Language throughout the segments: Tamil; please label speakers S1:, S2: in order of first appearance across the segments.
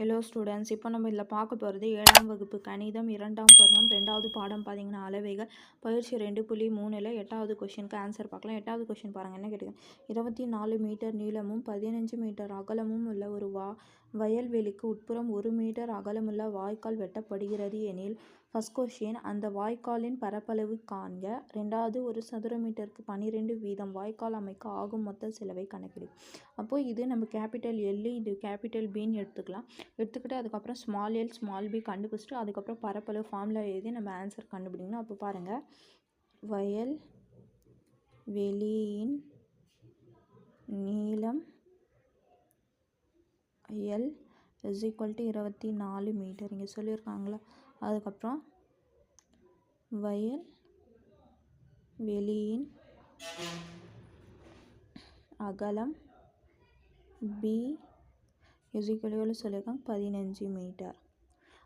S1: ஹலோ ஸ்டூடெண்ட்ஸ் இப்போ நம்ம இதில் பார்க்க போகிறது ஏழாம் வகுப்பு கணிதம் இரண்டாம் பருவம் ரெண்டாவது பாடம் பார்த்தீங்கன்னா அளவைகள் பயிற்சி ரெண்டு புள்ளி மூணில் எட்டாவது கொஷினுக்கு ஆன்சர் பார்க்கலாம். எட்டாவது கொஷின் பாருங்கள் என்ன கேட்டுங்க இருபத்தி நாலு மீட்டர் நீளமும் பதினஞ்சு மீட்டர் அகலமும் உள்ள ஒரு வா வயல்வெளிக்கு உட்புறம் ஒரு மீட்டர் அகலமுள்ள வாய்க்கால் வெட்டப்படுகிறது எனில் ஃபஸ்ட் கொஷின் அந்த வாய்க்காலின் பரப்பளவு காண்க. ரெண்டாவது ஒரு சதுர மீட்டருக்கு பன்னிரெண்டு வீதம் வாய்க்கால் அமைக்க ஆகும் மொத்த செலவை கணக்கிடு. அப்போது இது நம்ம கேபிட்டல் எல் இது கேபிட்டல் பின்னு எடுத்துக்கலாம். எடுத்துக்கிட்டு அதுக்கப்புறம் ஸ்மால் எல் ஸ்மால் பி கண்டுபிடிச்சிட்டு அதுக்கப்புறம் பரப்பளவு ஃபார்முலா எழுதி நம்ம ஆன்சர் கண்டுபிடிக்கணும். அப்போ பாருங்கள் வயல் வெளியின் நீளம் எல் இஸ் ஈக்குவல் டு இருபத்தி நாலு மீட்டர் இங்கே சொல்லியிருக்காங்களா? அதுக்கப்புறம் வயல் வெளியின் அகலம் பி இஸ் சொல்லியிருக்காங்க பதினஞ்சு மீட்டர்.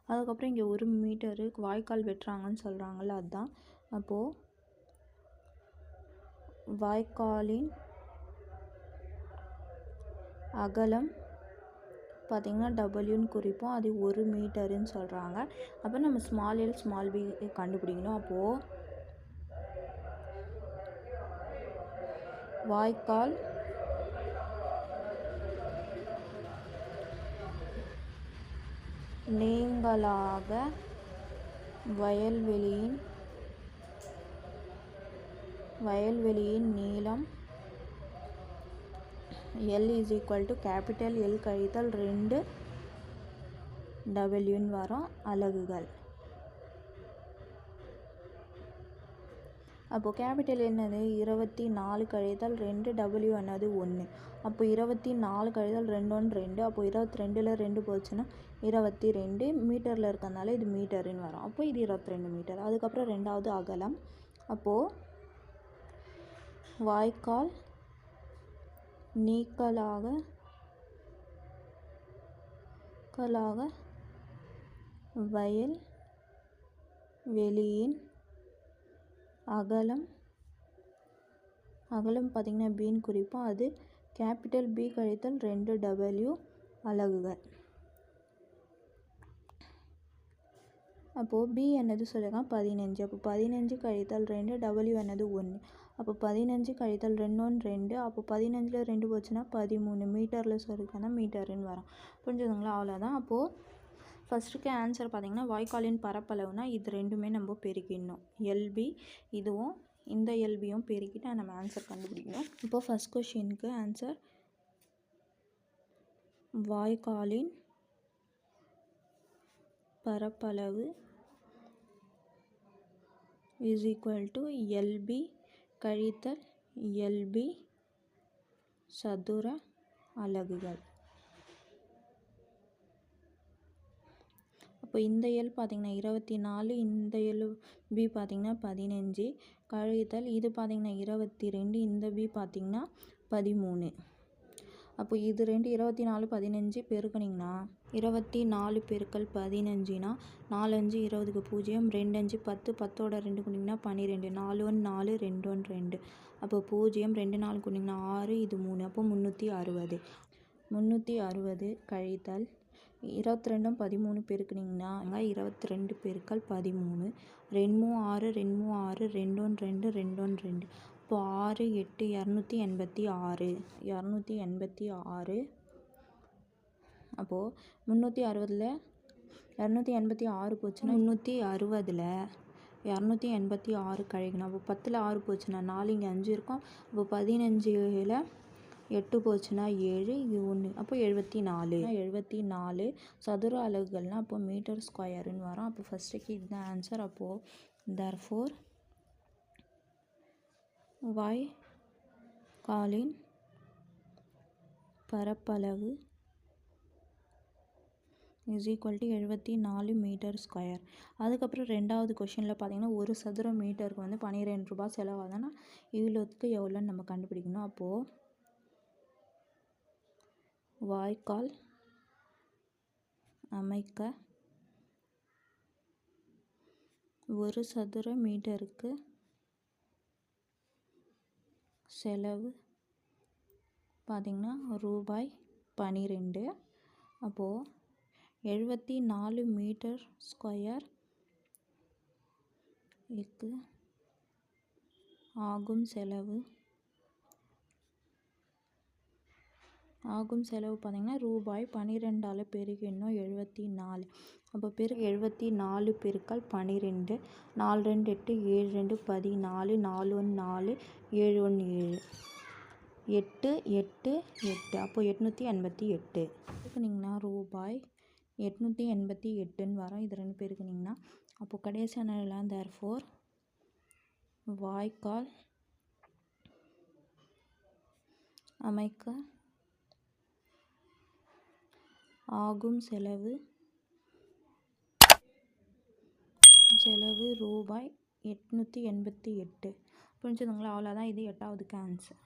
S1: அதுக்கப்புறம் இங்கே ஒரு மீட்டரு வாய்க்கால் வெட்டுறாங்கன்னு சொல்கிறாங்கல்ல அதுதான் அப்போது வாய்க்காலின் அகலம் பார்த்திங்கன்னா டபுள்யூன்னு குறிப்போம். அது ஒரு மீட்டருன்னு சொல்கிறாங்க அப்போ நம்ம ஸ்மால் எல் ஸ்மால் பி கண்டுபிடிக்கணும். அப்போது வாய்க்கால் நீங்களாக வயல்வெளியின் வயல்வெளியின் நீளம் L is equal to capital L கழித்தல் ரெண்டு டபிள்யூன்னு வரும். அலகுகள். அப்போது கேபிட்டல் என்னது? இருபத்தி நாலு கழித்தல் ரெண்டு டபிள்யூ என்னது? ஒன்று அப்போ இருபத்தி நாலு கழித்தல் ரெண்டு ஒன்று ரெண்டு. அப்போ இருபத்தி ரெண்டில் ரெண்டு போச்சுன்னா இருபத்தி ரெண்டு மீட்டரில் இருக்கிறதுனால இது மீட்டருன்னு வரும். அப்போ இது இருபத்தி ரெண்டு மீட்டர். அதுக்கப்புறம் ரெண்டாவது அகலம். அப்போது வாய்க்கால் நீக்கலாக கலாக வயல் வெளியின் அகலம் அகலம் பார்த்திங்கன்னா பின்னு குறிப்போம். அது கேபிட்டல் பி கழித்தல் ரெண்டு டபிள்யூ அலகுகள். அப்போது பி என்னது சொல்லியிருக்கான் பதினஞ்சு. அப்போ பதினஞ்சு கழித்தல் ரெண்டு டபுள்யூ என்னது ஒன்று அப்போ பதினஞ்சு கழித்தல் ரெண்டு ஒன்று ரெண்டு. அப்போ பதினஞ்சில் ரெண்டு போச்சுன்னா பதிமூணு. மீட்டரில் சொல்லியிருக்காங்க மீட்டருன்னு வரும். புரிஞ்சுதுங்களா? அவ்வளோதான் அப்போது ஃபஸ்ட்டுக்கு ஆன்சர் பார்த்திங்கன்னா வாய்க்காலின் பரப்பளவுனா இது ரெண்டுமே நம்ம பெருக்கிடணும். எல்பி இதுவும் இந்த எல்பியும் பெருக்கிட்டு நம்ம ஆன்சர் கண்டுபிடிக்கணும். இப்போது ஃபஸ்ட் கொஷினுக்கு ஆன்சர் வாய்க்காலின் பரப்பளவு இஸ் ஈக்குவல் டு எல்பி கழித்தல் எல்பி சதுர அலகுகள். அப்போ இந்த எல் பார்த்திங்கன்னா இருபத்தி நாலு இந்த எல் பி பார்த்திங்கன்னா பதினஞ்சு கழித்தல் இது பார்த்திங்கன்னா இருபத்தி ரெண்டு இந்த பி பார்த்திங்கன்னா பதிமூணு. அப்போ இது ரெண்டு இருபத்தி நாலு பதினஞ்சு பெருக்குனிங்கன்னா இருபத்தி நாலு பெருக்கல் பதினஞ்சுனா நாலஞ்சு இருபதுக்கு பூஜ்ஜியம் ரெண்டஞ்சு பத்து பத்தோட ரெண்டு குனிங்கன்னா பன்னிரெண்டு நாலு ஒன்று நாலு ரெண்டு ஒன்று ரெண்டு. அப்போ பூஜ்ஜியம் ரெண்டு நாலு குனிங்கன்னா ஆறு இது மூணு. அப்போ முந்நூற்றி அறுபது. முந்நூற்றி அறுபது கழித்தல் இருபத்தி ரெண்டும் பதிமூணு பெருக்குனிங்கன்னா இருபத்தி ரெண்டு பெருக்கல் பதிமூணு. ரெண்டு மூணு ஆறு ரெண்டு மூணு ஆறு ரெண்டு ஒன்று ரெண்டு ரெண்டு ஒன்று ரெண்டு. இப்போ ஆறு எட்டு இரநூத்தி எண்பத்தி ஆறு. இரநூத்தி எண்பத்தி ஆறு. அப்போது முந்நூற்றி அறுபதில் இரநூத்தி எண்பத்தி ஆறு போச்சுன்னா முந்நூற்றி அறுபதில் இரநூத்தி எண்பத்தி ஆறு கழிக்கணும். அப்போ பத்தில் ஆறு போச்சுன்னா நாலு இங்கே அஞ்சு இருக்கும். அப்போ பதினஞ்சில் எட்டு போச்சுன்னா ஏழு இது ஒன்று அப்போ எழுபத்தி நாலு. எழுபத்தி நாலு சதுர அலகுகள்னால் அப்போ மீட்டர் ஸ்கொயருன்னு வரும். அப்போ ஃபஸ்ட்டுக்கு இதுதான் ஆன்சர் அப்போது தர் ஃபோர் காலின் பரப்பளவு இஸ் ஈக்குவல் டு எழுபத்தி நாலு மீட்டர் ஸ்கொயர் அதுக்கப்புறம் ரெண்டாவது கொஷினில் பார்த்தீங்கன்னா ஒரு சதுர மீட்டருக்கு வந்து பன்னிரெண்டு ரூபாய் செலவாகுதுன்னா இவ்வளோத்துக்கு எவ்வளோன்னு நம்ம கண்டுபிடிக்கணும். அப்போது வாய்க்கால் அமைக்க ஒரு சதுர மீட்டருக்கு செலவு பார்த்திங்கன்னா ரூபாய் பன்னிரெண்டு அப்போது எழுபத்தி நாலு மீட்டர் ஸ்கொயர் க்கு ஆகும் செலவு. ஆகும் செலவு பார்த்தீங்கன்னா ரூபாய் பன்னிரெண்டால் இன்னும் எழுபத்தி நாலு அப்போ பெரு எழுபத்தி நாலு பெருக்கல் பன்னிரெண்டு நாலு ரெண்டு எட்டு ஏழு ரெண்டு பதினாலு நாலு ஒன்று நாலு ஏழு ஒன்று ஏழு எட்டு எட்டு எட்டு. அப்போது எட்நூற்றி எண்பத்தி எட்டு பெருக்குனிங்கன்னா ரூபாய் எட்நூற்றி எண்பத்தி எட்டுன்னு வரும். இது ரெண்டு பேருக்குனிங்கன்னா அப்போது கடைசியான எல்லாம் தேர் ஃபோர் வாய்க்கால் அமைக்க ஆகும் செலவு. செலவு ரூபாய் எட்நூற்றி எண்பத்தி எட்டு. புரிஞ்சுதுங்களா? அவ்வளோதான் இது எட்டாவது ஆன்சர்